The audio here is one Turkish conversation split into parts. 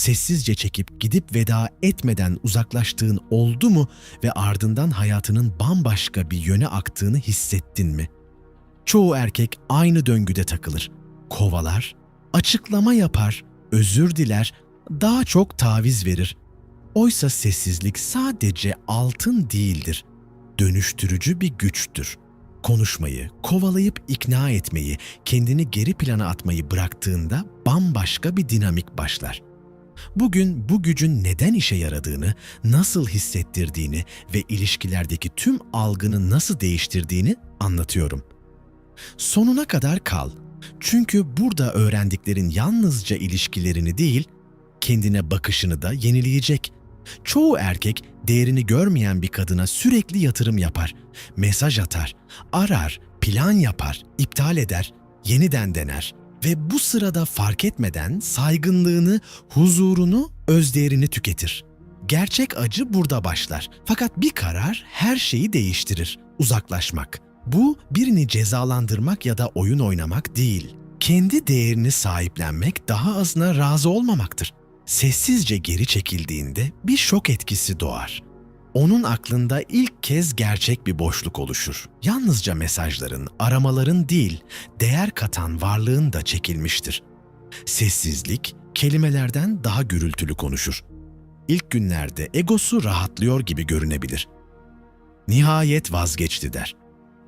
Sessizce çekip gidip veda etmeden uzaklaştığın oldu mu ve ardından hayatının bambaşka bir yöne aktığını hissettin mi? Çoğu erkek aynı döngüde takılır. Kovalar, açıklama yapar, özür diler, daha çok taviz verir. Oysa sessizlik sadece altın değildir. Dönüştürücü bir güçtür. Konuşmayı, kovalayıp ikna etmeyi, kendini geri plana atmayı bıraktığında bambaşka bir dinamik başlar. Bugün bu gücün neden işe yaradığını, nasıl hissettirdiğini ve ilişkilerdeki tüm algını nasıl değiştirdiğini anlatıyorum. Sonuna kadar kal. Çünkü burada öğrendiklerin yalnızca ilişkilerini değil, kendine bakışını da yenileyecek. Çoğu erkek değerini görmeyen bir kadına sürekli yatırım yapar, mesaj atar, arar, plan yapar, iptal eder, yeniden dener ve bu sırada fark etmeden saygınlığını, huzurunu, özdeğerini tüketir. Gerçek acı burada başlar. Fakat bir karar her şeyi değiştirir. Uzaklaşmak. Bu birini cezalandırmak ya da oyun oynamak değil. Kendi değerini sahiplenmek daha azına razı olmamaktır. Sessizce geri çekildiğinde bir şok etkisi doğar. Onun aklında ilk kez gerçek bir boşluk oluşur. Yalnızca mesajların, aramaların değil, değer katan varlığın da çekilmiştir. Sessizlik kelimelerden daha gürültülü konuşur. İlk günlerde egosu rahatlıyor gibi görünebilir. Nihayet vazgeçti der.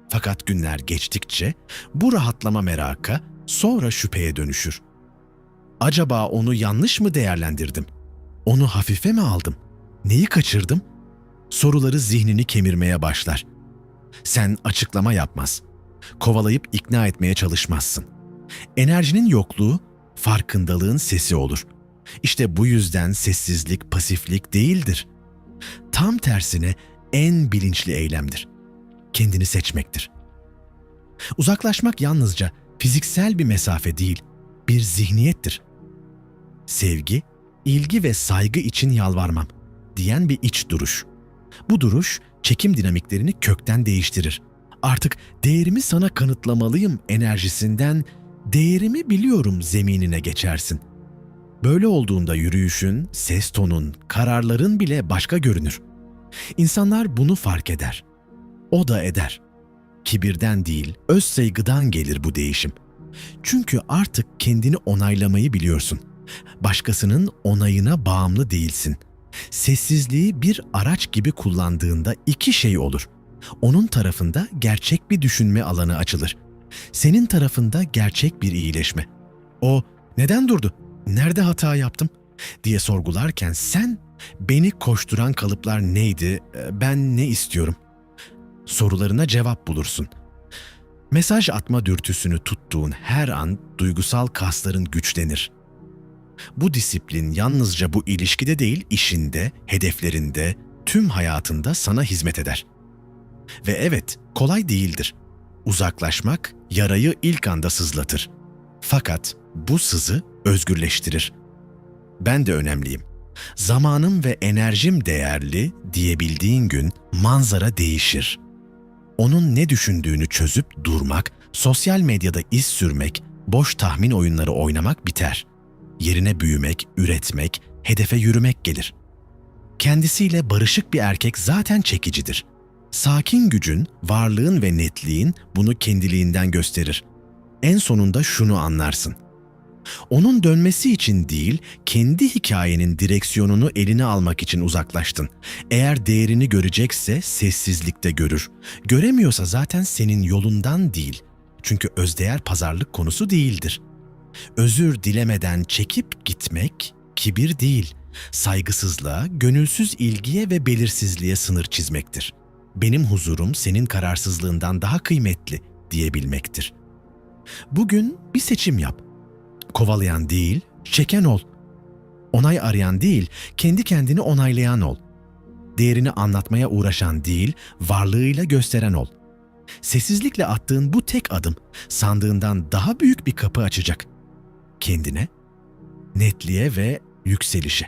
Fakat günler geçtikçe bu rahatlama meraka sonra şüpheye dönüşür. Acaba onu yanlış mı değerlendirdim? Onu hafife mi aldım? Neyi kaçırdım? Soruları zihnini kemirmeye başlar. Sen açıklama yapmaz. Kovalayıp ikna etmeye çalışmazsın. Enerjinin yokluğu farkındalığın sesi olur. İşte bu yüzden sessizlik pasiflik değildir. Tam tersine en bilinçli eylemdir. Kendini seçmektir. Uzaklaşmak yalnızca fiziksel bir mesafe değil, bir zihniyettir. Sevgi, ilgi ve saygı için yalvarmam diyen bir iç duruş. Bu duruş çekim dinamiklerini kökten değiştirir. Artık değerimi sana kanıtlamalıyım enerjisinden değerimi biliyorum zeminine geçersin. Böyle olduğunda yürüyüşün, ses tonun, kararların bile başka görünür. İnsanlar bunu fark eder. O da eder. Kibirden değil, öz saygıdan gelir bu değişim. Çünkü artık kendini onaylamayı biliyorsun. Başkasının onayına bağımlı değilsin. Sessizliği bir araç gibi kullandığında iki şey olur. Onun tarafında gerçek bir düşünme alanı açılır. Senin tarafında gerçek bir iyileşme. O neden durdu? Nerede hata yaptım? diye sorgularken sen beni koşturan kalıplar neydi? Ben ne istiyorum? Sorularına cevap bulursun. Mesaj atma dürtüsünü tuttuğun her an duygusal kasların güçlenir. Bu disiplin yalnızca bu ilişkide değil, işinde, hedeflerinde, tüm hayatında sana hizmet eder. Ve evet, kolay değildir. Uzaklaşmak yarayı ilk anda sızlatır. Fakat bu sızı özgürleştirir. Ben de önemliyim. Zamanım ve enerjim değerli diyebildiğin gün manzara değişir. Onun ne düşündüğünü çözüp durmak, sosyal medyada iz sürmek, boş tahmin oyunları oynamak biter. Yerine büyümek, üretmek, hedefe yürümek gelir. Kendisiyle barışık bir erkek zaten çekicidir. Sakin gücün, varlığın ve netliğin bunu kendiliğinden gösterir. En sonunda şunu anlarsın. Onun dönmesi için değil, kendi hikayenin direksiyonunu eline almak için uzaklaştın. Eğer değerini görecekse sessizlikte görür. Göremiyorsa zaten senin yolundan değil. Çünkü özdeğer pazarlık konusu değildir. Özür dilemeden çekip gitmek kibir değil, saygısızlığa, gönülsüz ilgiye ve belirsizliğe sınır çizmektir. Benim huzurum senin kararsızlığından daha kıymetli diyebilmektir. Bugün bir seçim yap kovalayan değil, çeken ol. Onay arayan değil, kendi kendini onaylayan ol. Değerini anlatmaya uğraşan değil, varlığıyla gösteren ol. Sessizlikle attığın bu tek adım sandığından daha büyük bir kapı açacak. Kendine, netliğe ve yükselişe.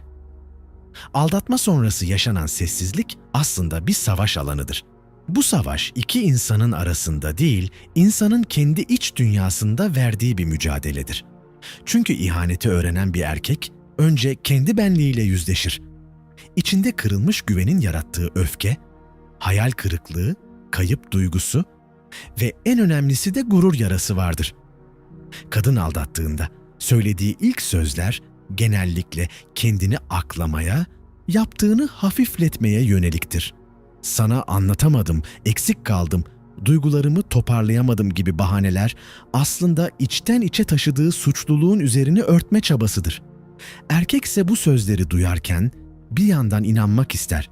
Aldatma sonrası yaşanan sessizlik aslında bir savaş alanıdır. Bu savaş iki insanın arasında değil, insanın kendi iç dünyasında verdiği bir mücadeledir. Çünkü ihaneti öğrenen bir erkek önce kendi benliğiyle yüzleşir. İçinde kırılmış güvenin yarattığı öfke, hayal kırıklığı, kayıp duygusu ve en önemlisi de gurur yarası vardır. Kadın aldattığında söylediği ilk sözler genellikle kendini aklamaya, yaptığını hafifletmeye yöneliktir. Sana anlatamadım, eksik kaldım, duygularımı toparlayamadım gibi bahaneler aslında içten içe taşıdığı suçluluğun üzerini örtme çabasıdır. Erkekse bu sözleri duyarken bir yandan inanmak ister,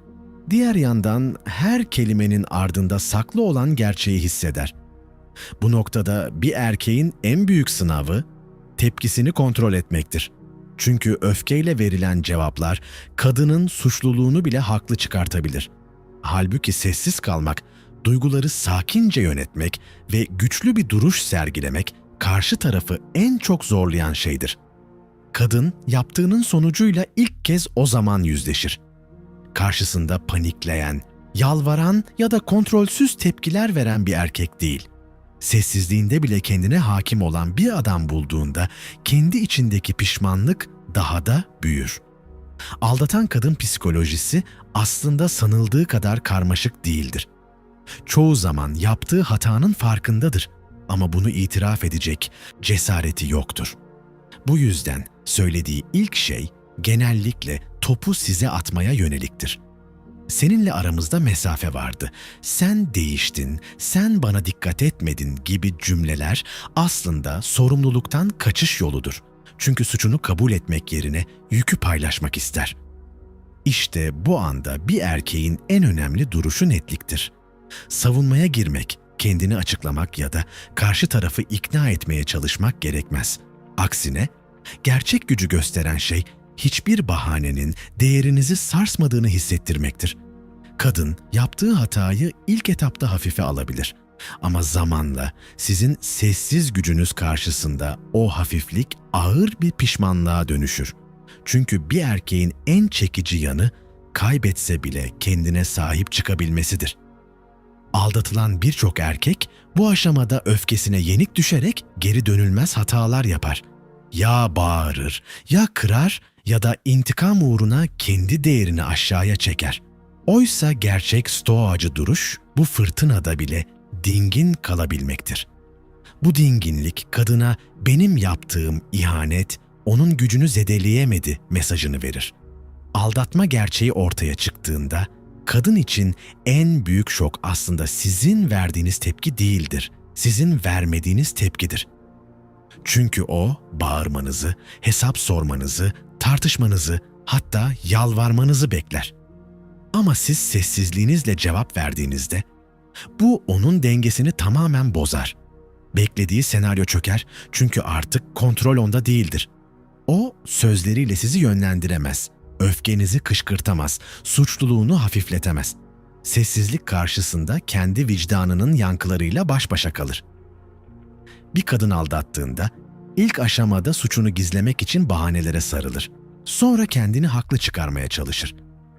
diğer yandan her kelimenin ardında saklı olan gerçeği hisseder. Bu noktada bir erkeğin en büyük sınavı tepkisini kontrol etmektir. Çünkü öfkeyle verilen cevaplar kadının suçluluğunu bile haklı çıkartabilir. Halbuki sessiz kalmak, duyguları sakince yönetmek ve güçlü bir duruş sergilemek karşı tarafı en çok zorlayan şeydir. Kadın yaptığının sonucuyla ilk kez o zaman yüzleşir. Karşısında panikleyen, yalvaran ya da kontrolsüz tepkiler veren bir erkek değil. Sessizliğinde bile kendine hakim olan bir adam bulduğunda kendi içindeki pişmanlık daha da büyür. Aldatan kadın psikolojisi aslında sanıldığı kadar karmaşık değildir. Çoğu zaman yaptığı hatanın farkındadır ama bunu itiraf edecek cesareti yoktur. Bu yüzden söylediği ilk şey genellikle topu size atmaya yöneliktir. Seninle aramızda mesafe vardı. Sen değiştin, sen bana dikkat etmedin gibi cümleler aslında sorumluluktan kaçış yoludur. Çünkü suçunu kabul etmek yerine yükü paylaşmak ister. İşte bu anda bir erkeğin en önemli duruşu netliktir. Savunmaya girmek, kendini açıklamak ya da karşı tarafı ikna etmeye çalışmak gerekmez. Aksine gerçek gücü gösteren şey hiçbir bahanenin değerinizi sarsmadığını hissettirmektir. Kadın yaptığı hatayı ilk etapta hafife alabilir. Ama zamanla sizin sessiz gücünüz karşısında o hafiflik ağır bir pişmanlığa dönüşür. Çünkü bir erkeğin en çekici yanı kaybetse bile kendine sahip çıkabilmesidir. Aldatılan birçok erkek bu aşamada öfkesine yenik düşerek geri dönülmez hatalar yapar. Ya bağırır, ya kırar ya da intikam uğruna kendi değerini aşağıya çeker. Oysa gerçek stoacı duruş bu fırtınada bile dingin kalabilmektir. Bu dinginlik kadına benim yaptığım ihanet onun gücünü zedeleyemedi mesajını verir. Aldatma gerçeği ortaya çıktığında kadın için en büyük şok aslında sizin verdiğiniz tepki değildir. Sizin vermediğiniz tepkidir. Çünkü o bağırmanızı, hesap sormanızı, tartışmanızı, hatta yalvarmanızı bekler. Ama siz sessizliğinizle cevap verdiğinizde bu onun dengesini tamamen bozar. Beklediği senaryo çöker çünkü artık kontrol onda değildir. O sözleriyle sizi yönlendiremez, öfkenizi kışkırtamaz, suçluluğunu hafifletemez. Sessizlik karşısında kendi vicdanının yankılarıyla baş başa kalır. Bir kadın aldattığında ilk aşamada suçunu gizlemek için bahanelere sarılır. Sonra kendini haklı çıkarmaya çalışır.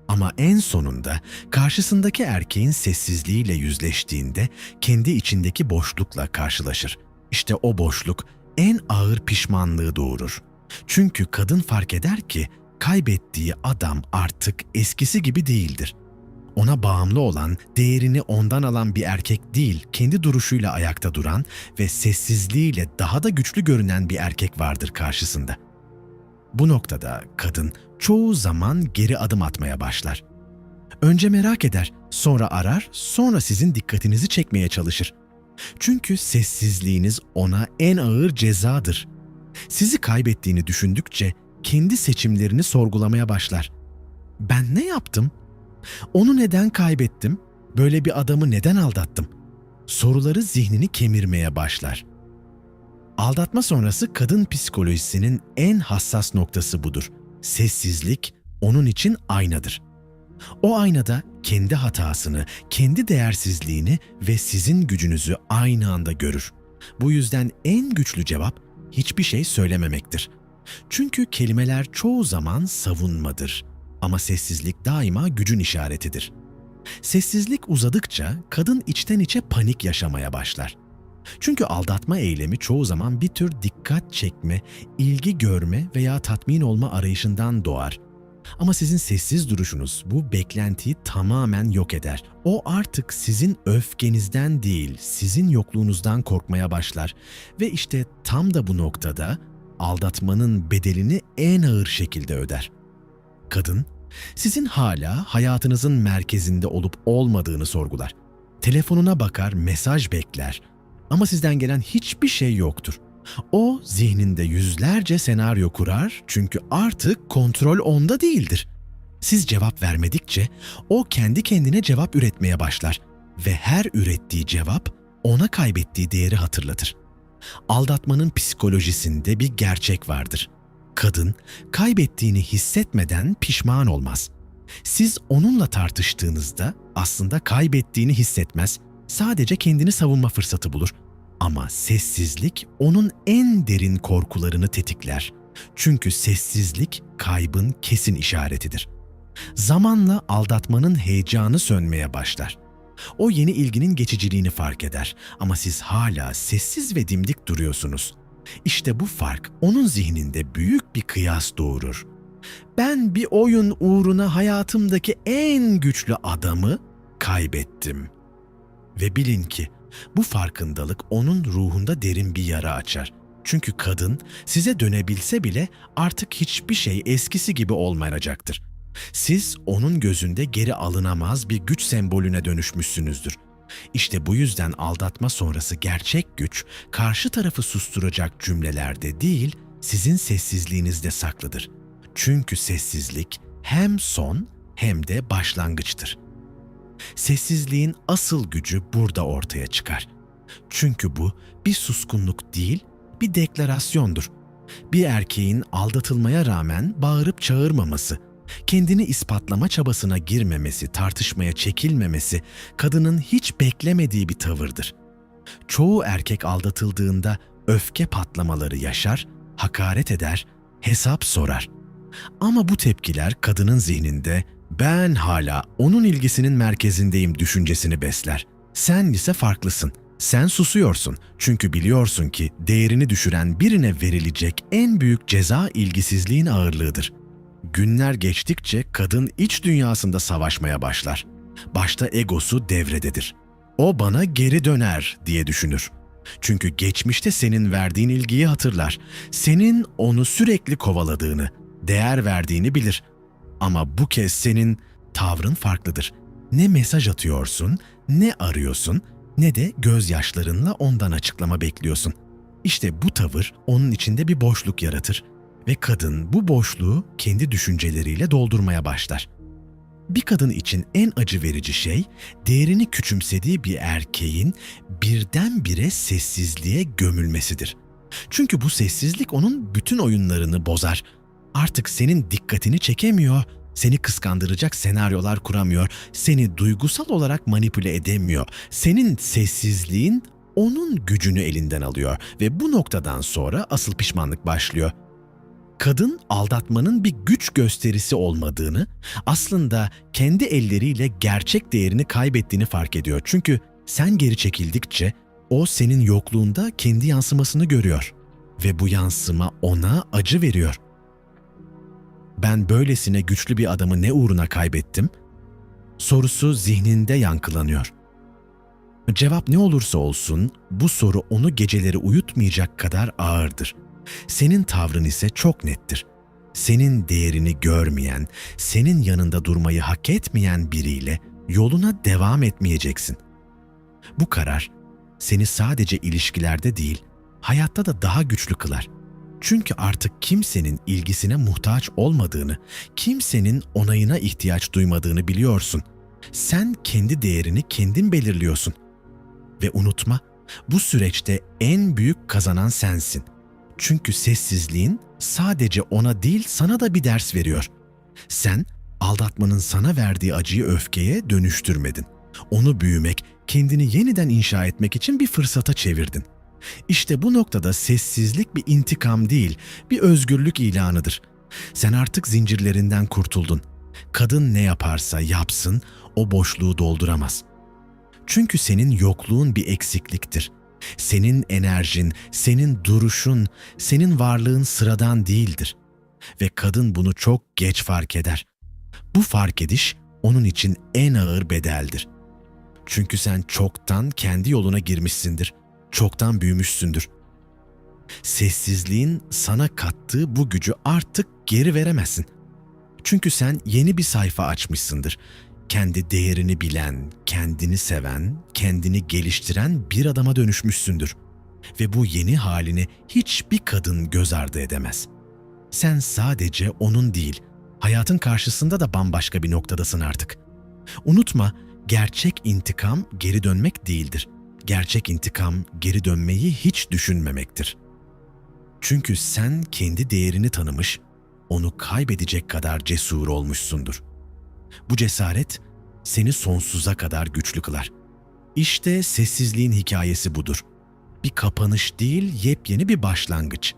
Ama en sonunda karşısındaki erkeğin sessizliğiyle yüzleştiğinde kendi içindeki boşlukla karşılaşır. İşte o boşluk en ağır pişmanlığı doğurur. Çünkü kadın fark eder ki kaybettiği adam artık eskisi gibi değildir. Ona bağımlı olan, değerini ondan alan bir erkek değil, kendi duruşuyla ayakta duran ve sessizliğiyle daha da güçlü görünen bir erkek vardır karşısında. Bu noktada kadın çoğu zaman geri adım atmaya başlar. Önce merak eder, sonra arar, sonra sizin dikkatinizi çekmeye çalışır. Çünkü sessizliğiniz ona en ağır cezadır. Sizi kaybettiğini düşündükçe kendi seçimlerini sorgulamaya başlar. Ben ne yaptım? Onu neden kaybettim? Böyle bir adamı neden aldattım? Soruları zihnini kemirmeye başlar. Aldatma sonrası kadın psikolojisinin en hassas noktası budur. Sessizlik onun için aynadır. O aynada kendi hatasını, kendi değersizliğini ve sizin gücünüzü aynı anda görür. Bu yüzden en güçlü cevap hiçbir şey söylememektir. Çünkü kelimeler çoğu zaman savunmadır ama sessizlik daima gücün işaretidir. Sessizlik uzadıkça kadın içten içe panik yaşamaya başlar. Çünkü aldatma eylemi çoğu zaman bir tür dikkat çekme, ilgi görme veya tatmin olma arayışından doğar. Ama sizin sessiz duruşunuz bu beklentiyi tamamen yok eder. O artık sizin öfkenizden değil, sizin yokluğunuzdan korkmaya başlar. Ve işte tam da bu noktada aldatmanın bedelini en ağır şekilde öder. Kadın, sizin hala hayatınızın merkezinde olup olmadığını sorgular. Telefonuna bakar, mesaj bekler ama sizden gelen hiçbir şey yoktur. O zihninde yüzlerce senaryo kurar çünkü artık kontrol onda değildir. Siz cevap vermedikçe o kendi kendine cevap üretmeye başlar ve her ürettiği cevap ona kaybettiği değeri hatırlatır. Aldatmanın psikolojisinde bir gerçek vardır. Kadın kaybettiğini hissetmeden pişman olmaz. Siz onunla tartıştığınızda aslında kaybettiğini hissetmez, sadece kendini savunma fırsatı bulur. Ama sessizlik onun en derin korkularını tetikler. Çünkü sessizlik kaybın kesin işaretidir. Zamanla aldatmanın heyecanı sönmeye başlar. O yeni ilginin geçiciliğini fark eder ama siz hala sessiz ve dimdik duruyorsunuz. İşte bu fark onun zihninde büyük bir kıyas doğurur. Ben bir oyun uğruna hayatımdaki en güçlü adamı kaybettim. Ve bilin ki bu farkındalık onun ruhunda derin bir yara açar. Çünkü kadın size dönebilse bile artık hiçbir şey eskisi gibi olmayacaktır. Siz onun gözünde geri alınamaz bir güç sembolüne dönüşmüşsünüzdür. İşte bu yüzden aldatma sonrası gerçek güç karşı tarafı susturacak cümlelerde değil, sizin sessizliğinizde saklıdır. Çünkü sessizlik hem son hem de başlangıçtır. Sessizliğin asıl gücü burada ortaya çıkar. Çünkü bu bir suskunluk değil, bir deklarasyondur. Bir erkeğin aldatılmaya rağmen bağırıp çağırmaması, kendini ispatlama çabasına girmemesi, tartışmaya çekilmemesi kadının hiç beklemediği bir tavırdır. Çoğu erkek aldatıldığında öfke patlamaları yaşar, hakaret eder, hesap sorar. Ama bu tepkiler kadının zihninde ben hala onun ilgisinin merkezindeyim düşüncesini besler. Sen ise farklısın. Sen susuyorsun çünkü biliyorsun ki değerini düşüren birine verilecek en büyük ceza ilgisizliğin ağırlığıdır. Günler geçtikçe kadın iç dünyasında savaşmaya başlar. Başta egosu devrededir. O bana geri döner diye düşünür. Çünkü geçmişte senin verdiğin ilgiyi hatırlar. Senin onu sürekli kovaladığını, değer verdiğini bilir. Ama bu kez senin tavrın farklıdır. Ne mesaj atıyorsun, ne arıyorsun, ne de gözyaşlarınla ondan açıklama bekliyorsun. İşte bu tavır onun içinde bir boşluk yaratır ve kadın bu boşluğu kendi düşünceleriyle doldurmaya başlar. Bir kadın için en acı verici şey değerini küçümsediği bir erkeğin birdenbire sessizliğe gömülmesidir. Çünkü bu sessizlik onun bütün oyunlarını bozar. Artık senin dikkatini çekemiyor, seni kıskandıracak senaryolar kuramıyor, seni duygusal olarak manipüle edemiyor. Senin sessizliğin onun gücünü elinden alıyor ve bu noktadan sonra asıl pişmanlık başlıyor kadın aldatmanın bir güç gösterisi olmadığını, aslında kendi elleriyle gerçek değerini kaybettiğini fark ediyor. Çünkü sen geri çekildikçe o senin yokluğunda kendi yansımasını görüyor ve bu yansıma ona acı veriyor. Ben böylesine güçlü bir adamı ne uğruna kaybettim? Sorusu zihninde yankılanıyor. Cevap ne olursa olsun bu soru onu geceleri uyutmayacak kadar ağırdır. Senin tavrın ise çok nettir. Senin değerini görmeyen, senin yanında durmayı hak etmeyen biriyle yoluna devam etmeyeceksin. Bu karar seni sadece ilişkilerde değil, hayatta da daha güçlü kılar. Çünkü artık kimsenin ilgisine muhtaç olmadığını, kimsenin onayına ihtiyaç duymadığını biliyorsun. Sen kendi değerini kendin belirliyorsun. Ve unutma, bu süreçte en büyük kazanan sensin. Çünkü sessizliğin sadece ona değil sana da bir ders veriyor. Sen aldatmanın sana verdiği acıyı öfkeye dönüştürmedin. Onu büyümek, kendini yeniden inşa etmek için bir fırsata çevirdin. İşte bu noktada sessizlik bir intikam değil, bir özgürlük ilanıdır. Sen artık zincirlerinden kurtuldun. Kadın ne yaparsa yapsın, o boşluğu dolduramaz. Çünkü senin yokluğun bir eksikliktir. Senin enerjin, senin duruşun, senin varlığın sıradan değildir. Ve kadın bunu çok geç fark eder. Bu fark ediş onun için en ağır bedeldir. Çünkü sen çoktan kendi yoluna girmişsindir. Çoktan büyümüşsündür. Sessizliğin sana kattığı bu gücü artık geri veremezsin. Çünkü sen yeni bir sayfa açmışsındır. Kendi değerini bilen, kendini seven, kendini geliştiren bir adama dönüşmüşsündür. Ve bu yeni halini hiçbir kadın göz ardı edemez. Sen sadece onun değil, hayatın karşısında da bambaşka bir noktadasın artık. Unutma, gerçek intikam geri dönmek değildir. Gerçek intikam geri dönmeyi hiç düşünmemektir. Çünkü sen kendi değerini tanımış, onu kaybedecek kadar cesur olmuşsundur. Bu cesaret seni sonsuza kadar güçlü kılar. İşte sessizliğin hikayesi budur. Bir kapanış değil, yepyeni bir başlangıç.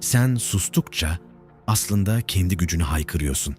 Sen sustukça aslında kendi gücünü haykırıyorsun.